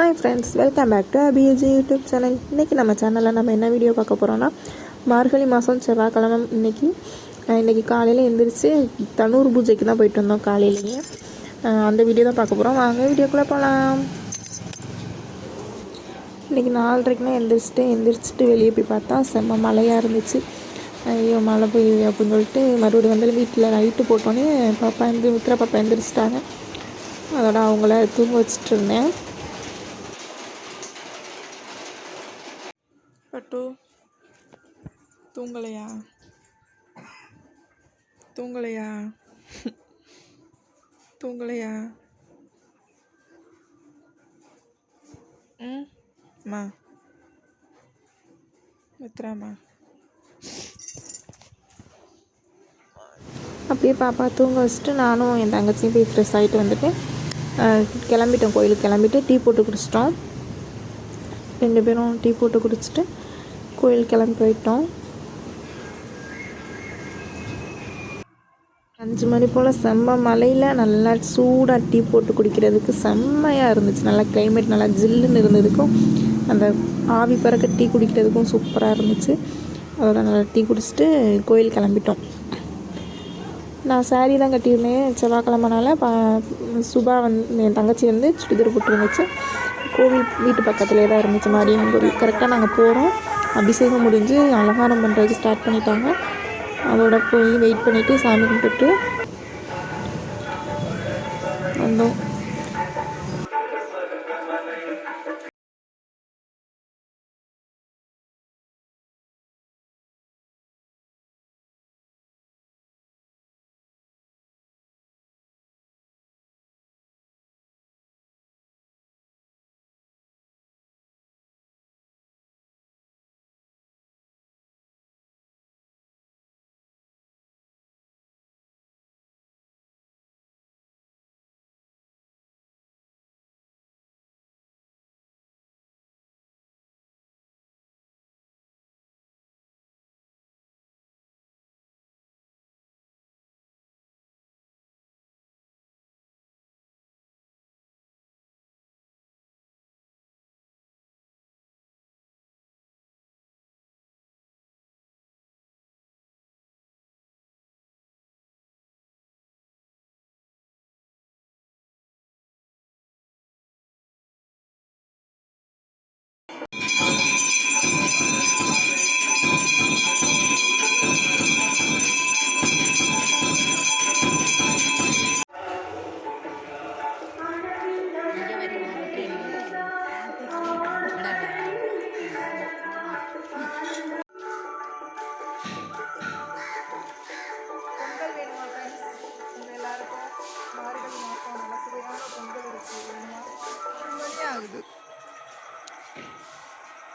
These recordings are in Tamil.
Hi friends welcome back to அபிஎஜி YouTube channel இன்றைக்கி நம்ம சேனலில் நம்ம என்ன வீடியோ பார்க்க போகிறோன்னா மார்கழி மாதம் செவ்வாய்க்கிழமை இன்றைக்கி இன்றைக்கி காலையில் எழுந்திரிச்சு தனூர் பூஜைக்கு தான் போயிட்டு வந்தோம் காலையிலேயே. அந்த வீடியோ தான் பார்க்க போகிறோம் வாங்க வீடியோக்குள்ளே போகலாம் இன்றைக்கி நாலரைக்குலாம் எழுந்திரிச்சிட்டு எழுந்திரிச்சிட்டு வெளியே போய் பார்த்தா செம்ம மழையாக இருந்துச்சு. ஐயோ மழை போய் அப்படின்னு சொல்லிட்டு மறுபடியும் வந்து வீட்டில் லைட்டு போட்டோன்னே பாப்பா எழுந்து மித்திர பாப்பா எழுந்திரிச்சிட்டாங்க அதோட அவங்கள தூங்க வச்சுட்டு இருந்தேன் பட்டு தூங்கலையா? தூங்கலையா? தூங்கலையா? ம். மித்ராம்மா அப்படியே பாப்பா தூங்க வச்சுட்டு நானும் என் தங்கச்சியும் போய் ஃப்ரெஷ் ஆகிட்டு வந்துட்டு கிளம்பிட்டோம். கோயிலுக்கு கிளம்பிட்டு டீ போட்டு குடிச்சிட்டோம். ரெண்டு பேரும் டீ போட்டு குடிச்சிட்டு கோயில் கிளம்பி போயிட்டோம். அஞ்சு மணி போல் செம்ம மலையில் நல்லா சூடாக டீ போட்டு குடிக்கிறதுக்கு செம்மையாக இருந்துச்சு. நல்லா கிளைமேட் நல்லா ஜில்லுன்னு இருந்ததுக்கும் அந்த ஆவி பறக்க டீ குடிக்கிறதுக்கும் சூப்பராக இருந்துச்சு. அதோட நல்லா டீ குடிச்சிட்டு கோயில் கிளம்பிட்டோம். நான் saree தான் கட்டியிருந்தேன். செவ்வாய்க்கிழமனால பா சுபா வந்து என் தங்கச்சி வந்து சுடிதார் போட்டுருந்துச்சு கோவில் வீட்டு பக்கத்துலேயே தான் இருந்துச்சு. மாரியம்மன் கோவில். கரெக்டாக நாங்கள் போகிறோம் அபிஷேகம் முடிஞ்சு அலங்காரம் பண்ணுறதுக்கு ஸ்டார்ட் பண்ணிட்டாங்க. அதோட போய் வெயிட் பண்ணிவிட்டு சாமி கும்பிட்டுட்டு வந்தோம்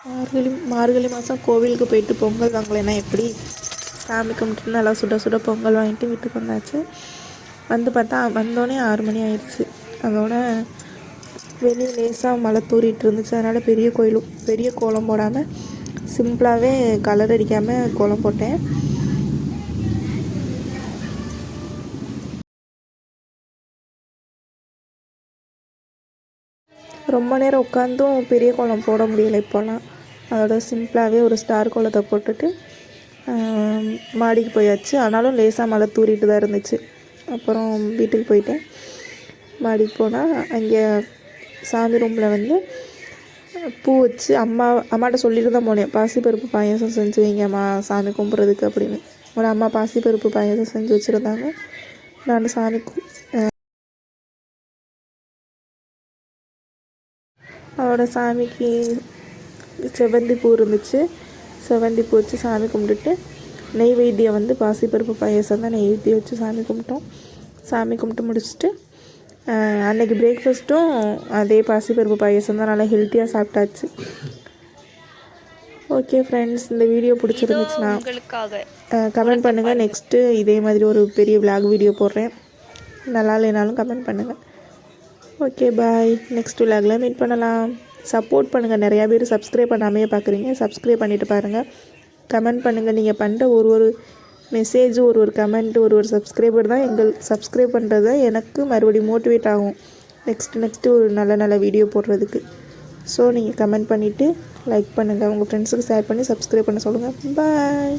மார்கழி மார்கழி மாதம் கோவிலுக்கு போயிட்டு பொங்கல் வாங்கலைன்னா எப்படி? சாமி கும்பிட்டு நல்லா சுட சுட பொங்கல் வாங்கிட்டு வீட்டுக்கு வந்தாச்சு. வந்து பார்த்தா வந்தோடனே ஆறு மணி ஆயிடுச்சு. அதோட வெளியே லேசாக மழை தூறிட்டு இருந்துச்சு. அதனால் பெரிய கோயிலும் பெரிய கோலம் போடாமல் சிம்பிளாகவே கலர் அடிக்காமல் கோலம் போட்டேன். ரொம்ப நேரம் உட்காந்தும் பெரிய கோலம் போட முடியலை இப்போலாம். அதோட சிம்பிளாகவே ஒரு ஸ்டார் கோலத்தை போட்டுட்டு மாடிக்கு போயாச்சு. ஆனாலும் லேசாக மழை தூரிட்டு தான் இருந்துச்சு. அப்புறம் வீட்டுக்கு போயிட்டேன். மாடிக்கு போனால் அங்கே சாமி ரூமில் வந்து பூ வச்சு அம்மா அம்மாட்ட சொல்லிட்டு தான் போனேன். பாசிப்பருப்பு பாயாசம் செஞ்சு வைங்கம்மா சாமி கும்பிட்றதுக்கு அப்படின்னு. ஒரு அம்மா பாசிப்பருப்பு பாயாசம் செஞ்சு வச்சுருந்தாங்க. நான் சாமி அதோட சாமிக்கு செவந்தி பூ இருந்துச்சு. செவந்தி பூ வச்சு சாமி கும்பிட்டுட்டு நெய்வேத்தியம் வந்து பாசிப்பருப்பு பாயசம் தான் நெய்வேத்தியம் வச்சு சாமி கும்பிட்டோம். சாமி கும்பிட்டு முடிச்சுட்டு ஆஹ், அன்னைக்கு பிரேக்ஃபாஸ்ட்டும் அதே பாசிப்பருப்பு பாயசம் தான் நல்லா ஹெல்த்தியாக சாப்பிட்டாச்சு. ஓகே ஃப்ரெண்ட்ஸ் இந்த வீடியோ பிடிச்சிருந்துச்சுன்னா கமெண்ட் பண்ணுங்கள் நெக்ஸ்ட்டு இதே மாதிரி ஒரு பெரிய vlog வீடியோ போடுறேன். நல்லா இல்லைனாலும் கமெண்ட் பண்ணுங்கள் ஓகே பாய் நெக்ஸ்ட் விலாகில் மீட் பண்ணலாம். சப்போர்ட் பண்ணுங்கள் நிறையா பேர் சப்ஸ்கிரைப் பண்ணாமையே பார்க்குறீங்க சப்ஸ்கிரைப் பண்ணிவிட்டு பாருங்கள் கமெண்ட் பண்ணுங்கள் நீங்கள் பண்ணுற ஒரு ஒரு மெசேஜ் ஒரு ஒரு கமெண்ட் ஒரு ஒரு சப்ஸ்கிரைபர் தான் எங்கள் சப்ஸ்கிரைப் பண்ணுறது தான் எனக்கு மறுபடியும் மோட்டிவேட் ஆகும். நெக்ஸ்ட்டு நெக்ஸ்ட்டு ஒரு நல்ல நல்ல வீடியோ போடுறதுக்கு. ஸோ நீங்கள் கமெண்ட் பண்ணிவிட்டு லைக் பண்ணுங்கள் உங்கள் ஃப்ரெண்ட்ஸுக்கு ஷேர் பண்ணி சப்ஸ்கிரைப் பண்ண சொல்லுங்கள் பாய்